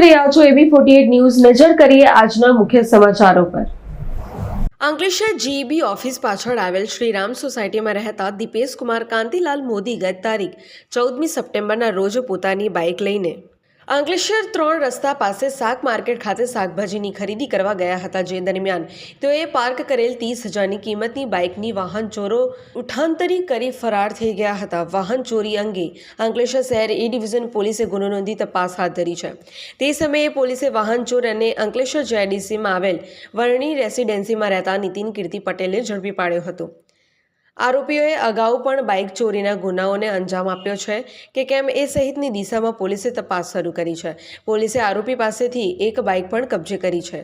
રહ્યા છો એબી forty news. નજર કરીએ આજના મુખ્ય સમાચારો પર. અંકલેશ્વર જીઈબી ઓફિસ પાછળ આવેલ શ્રીરામ સોસાયટીમાં રહેતા દીપેશ કુમાર કાંતિલાલ મોદી ગત તારીખ ચૌદમી સપ્ટેમ્બરના રોજ પોતાની બાઇક લઈને અંકલેશ્વર ત્રણ રસ્તા પાસે શાક માર્કેટ ખાતે શાકભાજીની ખરીદી કરવા ગયા હતા જે દરમિયાન તેઓએ પાર્ક કરેલ ત્રીસ હજારની કિંમતની બાઇકની વાહન ચોરો ઉઠાંતરી કરી ફરાર થઈ ગયા હતા. વાહન ચોરી અંગે અંકલેશ્વર શહેર એ ડિવિઝન પોલીસે ગુનો નોંધી તપાસ હાથ ધરી છે. તે સમયે પોલીસે વાહન ચોર અને અંકલેશ્વર જેઆઈડીસીમાં આવેલ વર્ણી રેસિડેન્સીમાં રહેતા નીતિન કીર્તિ પટેલને ઝડપી પાડ્યો હતો. આરોપીઓએ અગાઉ પણ બાઇક ચોરીના ગુનાઓને અંજામ આપ્યો છે કે કેમ એ સહિતની દિશામાં પોલીસે તપાસ શરૂ કરી છે. પોલીસે આરોપી પાસેથી એક બાઇક પણ કબજે કરી છે.